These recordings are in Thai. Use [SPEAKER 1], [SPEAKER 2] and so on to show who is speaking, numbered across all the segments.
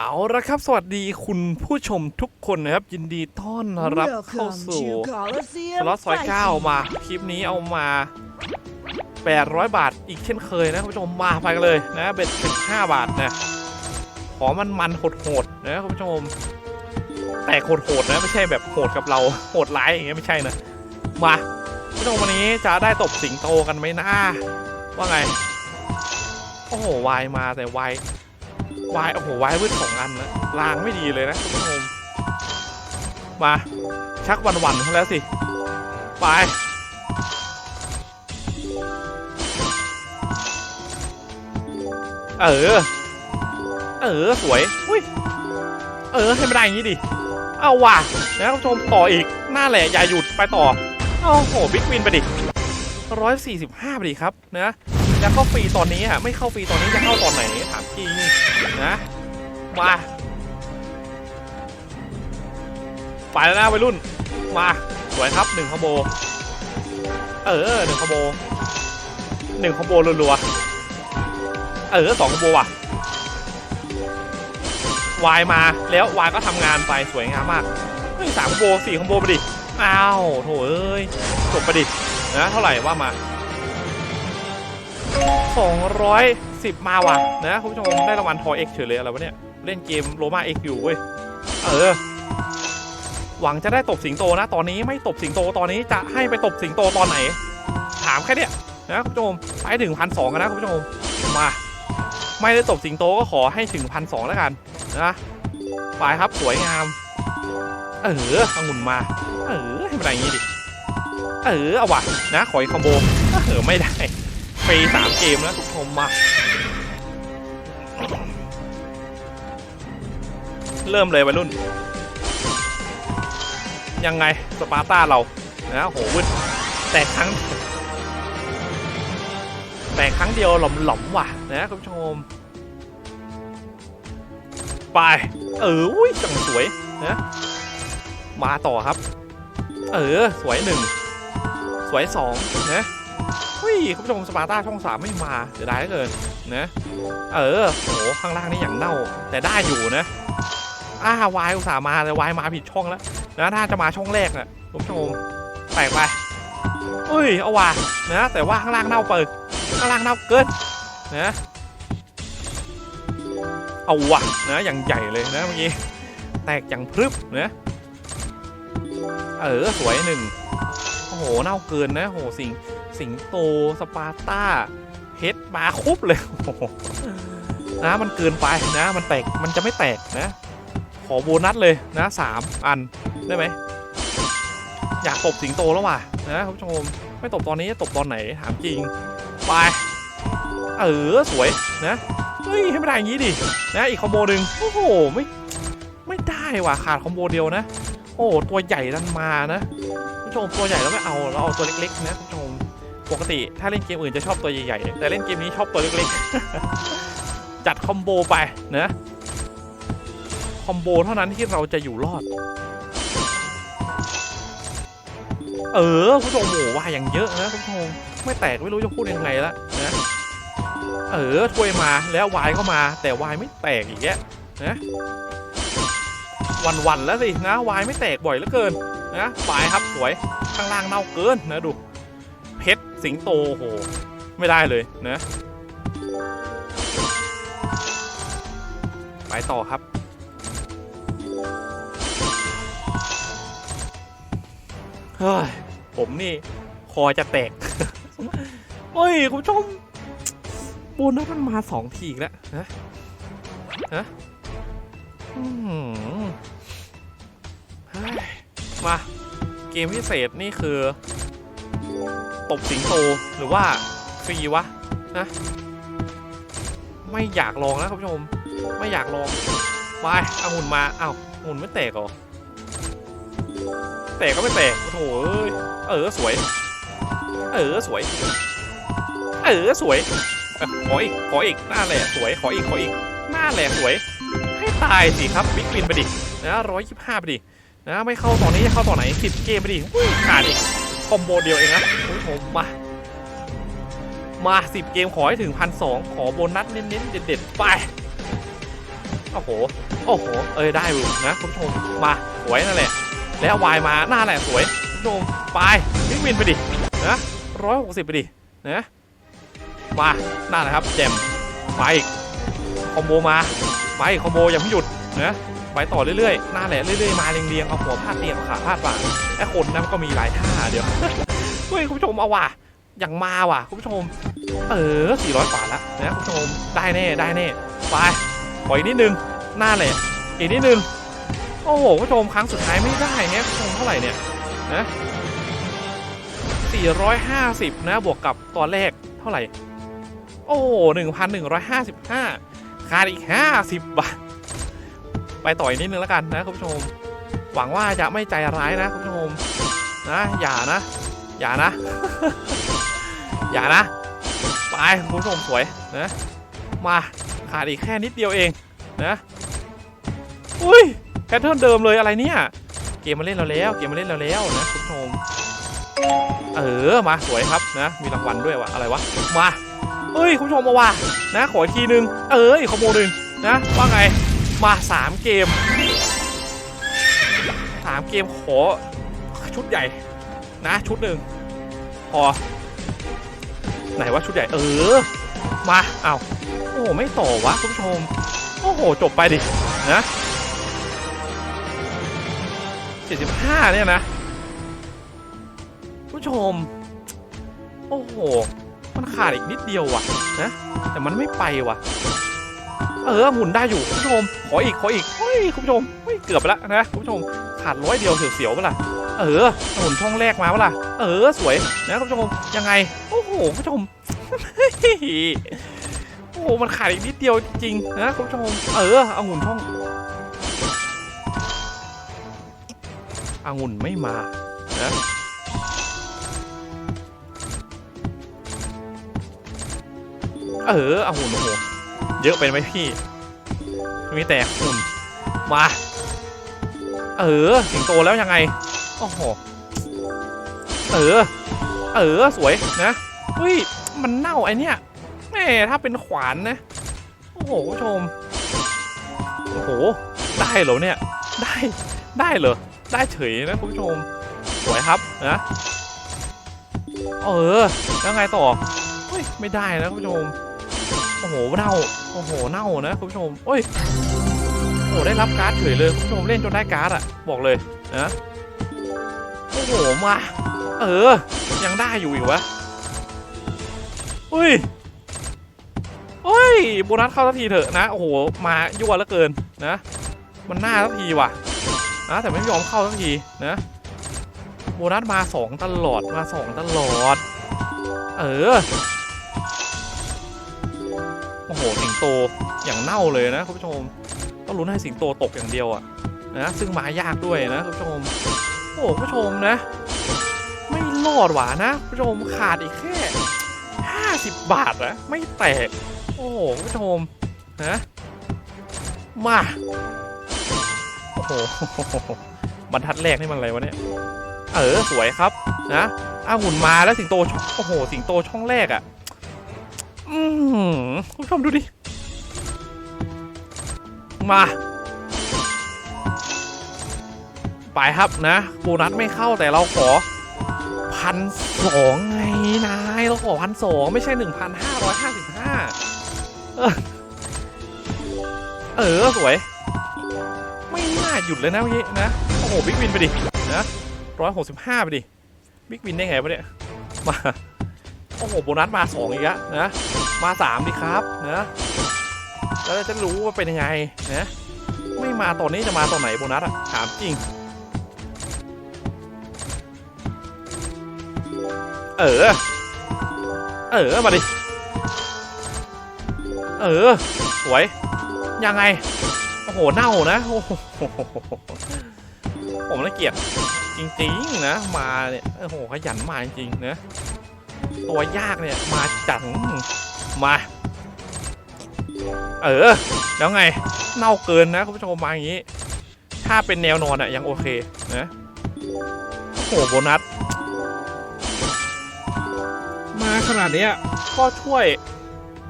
[SPEAKER 1] เอาละครับ สวัสดีคุณผู้ชมทุกคนนะครับ ยินดีต้อนรับเข้า
[SPEAKER 2] Welcome
[SPEAKER 1] สู่
[SPEAKER 2] to
[SPEAKER 1] ส
[SPEAKER 2] Coliseum
[SPEAKER 1] ล็อตซอย
[SPEAKER 2] Fighting
[SPEAKER 1] เก้ามา คลิปนี้เอามา 800 บาทอีกเช่นเคยนะคุณผู้ชมมาไปกันเลยนะเบ็ด15บาทนะขอมันมันโหดโหดๆนะคุณผู้ชม แต่โหดโหดๆนะไม่ใช่แบบโหดกับเราโหดร้ายอย่างเงี้ยไม่ใช่นะมาคุณผู้ชมวันนี้จะได้ตบสิงโตกันไหมนะว่าไงโอ้โหวายมาแต่วาย วายโอ้โหวายวืดสองอันนะลางไม่ดีเลยนะคุณผู้ชมมาชักวันวันๆเขาแล้วสิไปเออ เออ สวยอุ้ยเออให้ไม่ได้อย่างนี้ดิ เอาว่ะนะคุณผู้ชมต่ออีกหน้าแหละอย่าหยุดไปต่อเอาโหบิ๊กวินไปดิร้อยสี่สิบห้าไปดิครับนะ จะเข้าฟรีตอนนี้อะไม่เข้าฟรีตอนนี้จะเข้าตอนไหนถามจริงนะมาไปแล้วนะวัยรุ่นมาสวยครับหนึ่งคอมโบเออหนึ่งคอมโบหนึ่งคอมโบรัวๆเออสองคอมโบว่ะวายมาแล้ววายก็ทำงานไปสวยงามมากเฮ้ยสามคอมโบสี่คอมโบไปดิอ้าวโถเอ้ยจบไปดินะเท่าไหร่ว่ามา สองร้อยสิบมาว่ะนะคุณผู้ชมได้รางวัลทอเอ็กเฉยเลยอะไรวะเนี่ย เล่นเกมโรมาเอ็กอยู่เว้ย เออ หวังจะได้ตบสิงโตนะ ตอนนี้ไม่ตบสิงโตตอนนี้จะให้ไปตบสิงโตตอนไหน ถามแค่เนี้ยนะคุณผู้ชมไปถึงพันสองกันนะคุณผู้ชมมา ไม่ได้ตบสิงโตก็ขอให้ถึงพันสองแล้วกันนะไปครับสวยงาม เออเองุ่นมา เออให้มันอะไรอย่างงี้ดิ เออเอาว่ะนะขออีกคอมโบเออไม่ได้ ฟรีสามเกมแล้วทุกคนมา เริ่มเลยวัยรุ่น ยังไงสปาร์ต้าเรานะโหวึดแต่ครั้ง แต่ครั้งเดียวหล่อมๆว่ะนะคุณผู้ชม ไปเอออุ้ยจังสวยนะมาต่อครับ เออ สวยหนึ่งสวยสองนะ เฮ้ยคุณผู้ชมสปาร์ตาช่องสามไม่มาเสียดายเหลือเกินนะเออโหข้างล่างนี่อย่างเน่า แต่ได้อยู่นะอ้าวายอุตส่าห์มาแต่วายมาผิดช่องแล้วนะถ้าจะมาช่องแรกนะคุณผู้ชมแปลกไปเอ้ยเอาว่ะนะแต่ว่าข้างล่างเน่าเปิดข้างล่างเน่าเกินนะเอาว่ะนะอย่างใหญ่เลยนะเมื่อกี้แตกอย่างพรึบนะเออสวยหนึ่งโอ้โหเน่าเกินนะโอ้โหสิง สิงโต สปาร์ต้าเฮดมาครบเลยนะมันเกินไปนะ มันแตกมันจะไม่แตกนะ ขอโบนัสเลยนะสามอันได้ไหมอยากตบสิงโตแล้วว่ะนะคุณผู้ชมไม่ตบตอนนี้จะตบตอนไหนถามจริงไปเออสวยนะเฮ้ยให้ไม่ได้อย่างนี้ดินะอีกคอมโบหนึ่งโอ้โหไม่ไม่ได้ว่ะขาดคอมโบเดียวนะ โอ้ตัวใหญ่ดันมานะผู้ชมตัวใหญ่แล้วไม่เอาเราเอาตัวเล็กๆนะผู้ชม ปกติถ้าเล่นเกมอื่นจะชอบตัวใหญ่ๆ แต่เล่นเกมนี้ชอบตัวเล็กๆ จัดคอมโบไปนะคอมโบเท่านั้นที่เราจะอยู่รอด เออผู้ชมโหว่าอย่างเยอะนะผู้ชมไม่แตกไม่รู้จะพูดยังไงละนะเออถ้วยมาแล้ววายก็มา แต่วายไม่แตกอีกแยะนะวันๆแล้วสินะวายไม่แตกบ่อยเหลือเกินนะปลายครับสวยข้างล่างเน่าเกินนะดู สิงโตโห ไม่ได้เลยนะ ไปต่อครับ เฮ้ย ผมนี่ คอจะแตก เฮ้ย คุณผู้ชมโบนัสมันมาสองทีแล้วนะนะมา เกมพิเศษนี่คือ ตบสิงโตหรือว่าฟรีวะนะไม่อยากลองนะคุณผู้ชม ไม่อยากลองไปเอาหุ่นมาเอ้าหุ่นไม่แตกหรอแตกก็ไม่แตกโอ้โหเออสวย เออสวย เออสวยขออีกขออีกหน้าแหละสวยขออีกขออีกหน้าแหละสวย ให้ตายสิครับบิ๊กวินไปดินะร้อยยี่สิบห้าไปดินะไม่เข้าตอนนี้จะเข้าตอนไหนสิบเกมไปดิขาดอีก คอมโบเดียวเองนะคุณผู้ชมมา มาสิบเกมขอให้ถึงพันสองขอโบนัสเน้นๆ เด็ดๆ ไป โอ้โห โอ้โห เอ้ได้อยู่นะคุณผู้ชมมา สวยนั่นแหละ แล้ววายมาหน้าแหละสวยคุณผู้ชมไปวิ่งวินไปดินะร้อยหกสิบไปดินะมาหน้านะครับแจมไปอีกคอมโบมาไปอีกคอมโบยังไม่หยุดนะ ไปต่อเรื่อยๆ หน้าแหละเรื่อยๆ มาเรียงๆ เอาหัวพาดเตียงเอาขาพาดบ่าไอ้คนนั้นก็มีหลายท่าเดี๋ยว เฮ้ยคุณผู้ชมเอาว่ะ อย่างมาว่ะคุณผู้ชม เออ 400กว่าละนะคุณผู้ชม ได้แน่ได้แน่ ไปขออีกนิดนึง หน้าแหละอีกนิดนึง โอ้โหคุณผู้ชมครั้งสุดท้ายไม่ได้เนี่ยคุณผู้ชมเท่าไหร่เนี่ยนะ450 นะ บวกกับตอนแรกเท่าไหร่ โอ้โห1,155 ขาดอีก 50 บาท ไปต่ออีกนิดนึงแล้วกันนะคุณผู้ชม หวังว่าจะไม่ใจร้ายนะคุณผู้ชมนะอย่านะ อย่านะ อย่านะ ไปคุณผู้ชมสวยนะมาขาดอีกแค่นิดเดียวเองนะอุ้ยแพทเทิร์นเดิมเลยอะไรเนี่ยเกมมาเล่นเราแล้วเกมมาเล่นเราแล้วนะคุณผู้ชมเออมาสวยครับนะ มีรางวัลด้วยวะอะไรวะมาเอ้ยคุณผู้ชมมาว่านะ ขออีกทีนึง เอ้ยขโมยหนึ่งนะว่าไง มาสามเกมสามเกมขอชุดใหญ่นะชุดหนึ่งพอ ไหนว่าชุดใหญ่เออ มาเอาโอ้ไม่ต่อวะคุณผู้ชม โอ้โห จบไปดินะ75เนี่ยนะคุณผู้ชม โอ้โห มันขาดอีกนิดเดียวว่ะนะแต่มันไม่ไปว่ะ เออหมุนได้อยู่คุณผู้ชม ขออีกขออีกเฮ้ยคุณผู้ชมเฮ้ยเกือบไปแล้วนะคุณผู้ชมขาดร้อยเดียวเสียวๆไปละเออหมุนช่องแรกมาเปล่ะเออสวยนะคุณผู้ชมยังไงโอ้โหคุณผู้ชมโอ้โหมันขาดอีกนิดเดียวจริงๆนะคุณผู้ชมเออเอางุ่นช่องอางุ่นไม่มานะเออเอาหุ่นโอ้โห เยอะไปไหมพี่ มีแต่หุ่นมา เออสิงโตแล้วยังไง โอ้โห เออ เออ สวยนะเฮ้ย มันเน่าไอเนี้ยแม่ถ้าเป็นขวานนะ โอ้โหคุณผู้ชม โอ้โห ได้เหรอเนี่ย ได้ ได้เหรอ ได้เฉยนะคุณผู้ชม สวยครับนะ เออ แล้วไงต่อ เฮ้ย ไม่ได้นะคุณผู้ชม โอ้โหเน่า โอ้โหเน่านะคุณผู้ชมเฮ้ยโอ้ได้รับการ์ดเฉยเลยคุณผู้ชมเล่นจนได้การ์ดอะบอกเลยนะโอ้โหมาเออ ยังได้อยู่อีกวะอุ้ยเฮ้ยโบนัสเข้าสักทีเถอะนะโอ้โหมายั่วเหลือเกินนะ มันน่าสักทีว่ะนะแต่ไม่ยอมเข้าสักทีนะโบนัสมาสองตลอดมาสองตลอด เออ โอ้โหสิงโตอย่างเน่าเลยนะคุณผู้ชมต้องลุ้นให้สิงโตตกอย่างเดียวอะนะซึ่งมายากด้วยนะคุณผู้ชมโอ้คุณผู้ชมนะ ไม่รอดหวานะคุณผู้ชมขาดอีกแค่ 50 บาทนะไม่แตก โอ้คุณผู้ชมนะมาโอ้โหบรรทัดแรกนี่มันอะไรวะเนี่ยเออสวยครับนะอาหุ่นมาแล้วสิงโตโอ้โห สิงโตช่องแรกอะ่ะ อืมคุณผู้ชมดูดิ มา ไปครับนะ โบนัสไม่เข้าแต่เราขอพันสองไงนายเราขอพันสองไม่ใช่หนึ่งพันห้าร้อยห้าสิบห้าเออ สวย ไม่น่าหยุดเลยนะเมื่อกี้นะ โอ้โห บิ๊กวินไปดิ นะร้อยหกสิบห้าไปดิ บิ๊กวินได้ไงวะเนี่ย มา โอ้โหโบนัสมาสองอีกแล้วนะมาสามดิครับนะแล้วจะรู้ว่าเป็นยังไงนะไม่มาตอนนี้จะมาตอนไหนโบนัสอะถามจริง เออ เออมาดิ เออ สวย ยังไง โอ้โห เน่านะ โอ้โห ผมละเกียดจริง ๆ นะ มาเนี่ย โอ้โห ขยันมาจริงๆนะ ตัวยากเนี่ยมาจังมา เออ แล้วไง เน่าเกินนะคุณผู้ชมมาอย่างนี้ ถ้าเป็นแนวนอนอะยังโอเคนะโอ้โหโบนัส มาขนาดเนี้ยก็ช่วย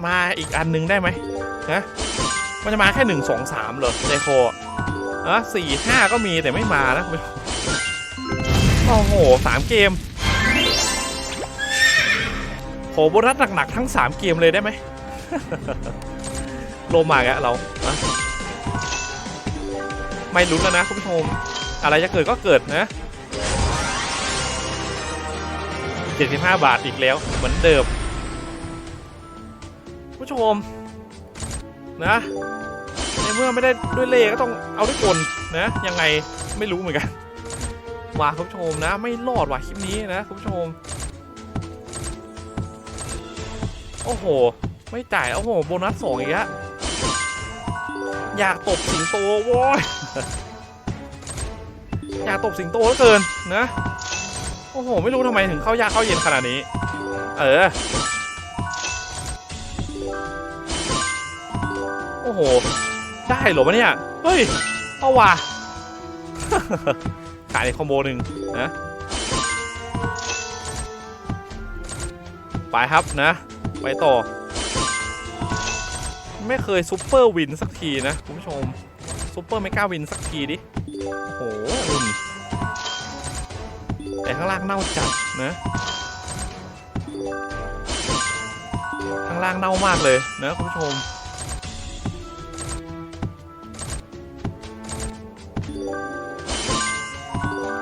[SPEAKER 1] มาอีกอันนึงได้ไหมนะมันจะมาแค่หนึ่งสองสามเหรอไดโคอะสี่ห้าก็มีแต่ไม่มานะ โอ้โหสามเกม โหโบนัสหนักๆทั้งสามเกมเลยได้ไหมโลมาแกเรา ไม่ลุ้นแล้วนะคุณผู้ชม อะไรจะเกิดก็เกิดนะ 75 บาทอีกแล้ว เหมือนเดิม ผู้ชม นะในเมื่อไม่ได้ด้วยเล่ก็ต้องเอาด้วยกลนะ ยังไงไม่รู้เหมือนกันมาคุณผู้ชมนะ ไม่รอดว่ะคลิปนี้นะคุณผู้ชม โอ้โห ไม่จ่าย โอ้โห โบนัสสองอีกแล้วอยากตบสิงโตโว้ยอยากตบสิงโตเหลือเกินนะ โอ้โห ไม่รู้ทำไมถึงเข้ายากเข้าเย็นขนาดนี้ เออ โอ้โห ได้เหรอวะเนี่ย เฮ้ยเอาว่ะขายในคอมโบหนึ่งนะ ไปครับนะ ไปต่อ ไม่เคยซูเปอร์วินสักทีนะคุณผู้ชมซูเปอร์ไม่กล้าวินสักทีดิ โอ้โหแต่ข้างล่างเน่าจัดนะข้างล่างเน่ามากเลยนะคุณผู้ชม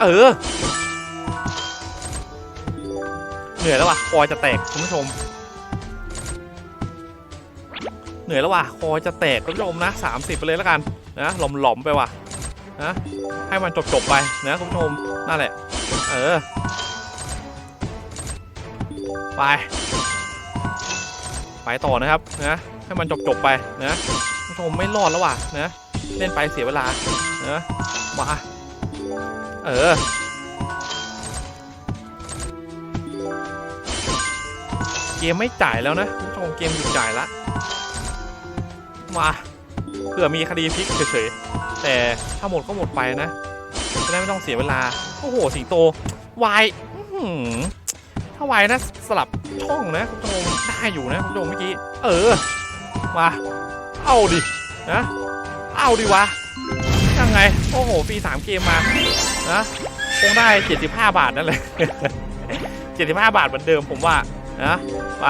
[SPEAKER 1] เออ เหนื่อยแล้วว่ะคอจะแตกคุณผู้ชม เหนื่อยแล้วว่ะคอจะแตกคุณผู้ชมนะ 30 ไปเลยแล้วกันนะหลอมๆไปว่ะนะให้มันจบๆไปนะคุณผู้ชมนั่นแหละ เออ ไป ไปต่อนะครับนะให้มันจบๆไปนะคุณผู้ชมไม่รอดแล้วว่ะนะเล่นไปเสียเวลานะมาเออเกมไม่จ่ายแล้วนะคุณผู้ชมเกมหยุดจ่ายละ มาเผื่อมีคดีพลิกเฉยๆแต่ถ้าหมดก็หมดไปนะจะได้ไม่ต้องเสียเวลา โอ้โห สิงโตวายถ้าวายนะสลับช่องนะคุณผู้ชมได้อยู่นะคุณผู้ชมเมื่อกี้ เออ มา เอาดิ นะ เอาดิวะ ยังไง โอ้โหฟรีสามเกมมา นะ คงได้ 75 บาทนั่นแหละ75 บาทเหมือนเดิมผมว่า นะ ไป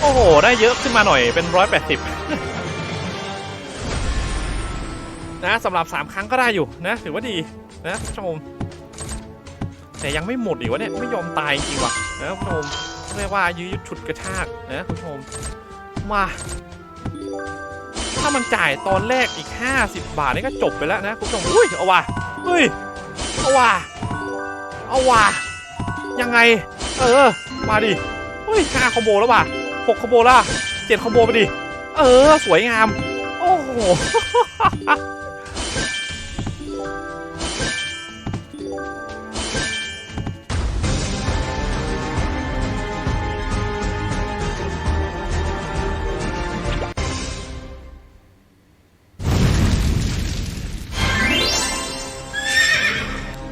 [SPEAKER 1] โอ้โห ได้เยอะขึ้นมาหน่อยเป็น180นะสำหรับ3ครั้งก็ได้อยู่นะ ถือว่าดีนะผู้ชมแต่ยังไม่หมดอีกวะเนี่ยไม่ยอมตายจริงว่ะนะผู้ชมเรียกว่ายื้อยุดฉุดกระชากนะคุณผู้ชมมาถ้ามันจ่ายตอนแรกอีก 50 บาทนี่ก็จบไปแล้วนะคุณผู้ชมอุ้ยเอาว่ะเฮ้ยเอาว่ะเอาว่ะยังไง เออมาดิเฮ้ยห้าคอมโบแล้วว่ะ หกคอมโบล้วเจ็ดคอมโบไปดิ เออ สวยงาม โอ้โห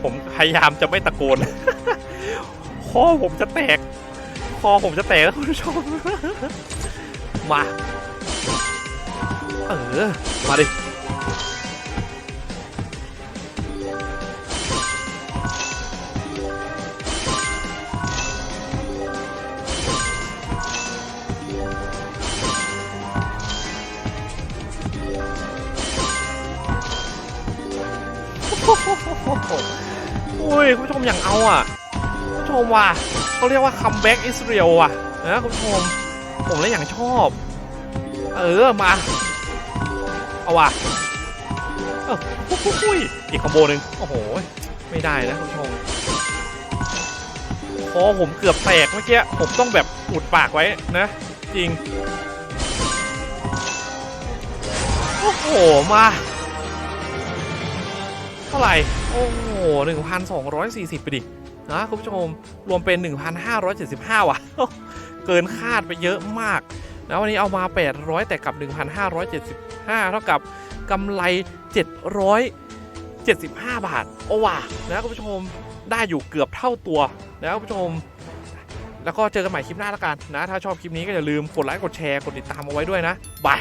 [SPEAKER 1] ผมพยายามจะไม่ตะโกนคอผมจะแตก คอผมจะแตกแล้วคุณผู้ชม มา เออ มาดิอุ้ย คุณผู้ชมอย่างเอาอะ คุณผู้ชมว่ะ เขาเรียกว่าคัมแบ็กอิสเรียลอะนะคุณผู้ชมผมเลยอย่างชอบ เออ มา เอาว่ะเอออุ้ยอีกคอมโบหนึ่งโอ้โห ไม่ได้นะคุณผู้ชมคอผมเกือบแตกเมื่อกี้ผมต้องแบบอุดปากไว้นะ จริง โอ้โห มา เท่าไหร่ โอ้โห1,240ไปดิ นะคุณผู้ชมรวมเป็น 1,575 ว่ะ เกินคาดไปเยอะมากนะวันนี้เอามา 800 แต่กับ 1,575 เท่ากับกำไร 775 บาท โอ้ว่ะนะคุณผู้ชมได้อยู่เกือบเท่าตัวนะคุณผู้ชม แล้วก็เจอกันใหม่คลิปหน้าแล้วกันนะ ถ้าชอบคลิปนี้ก็อย่าลืมกดไลค์กดแชร์กดติดตามเอาไว้ด้วยนะบาย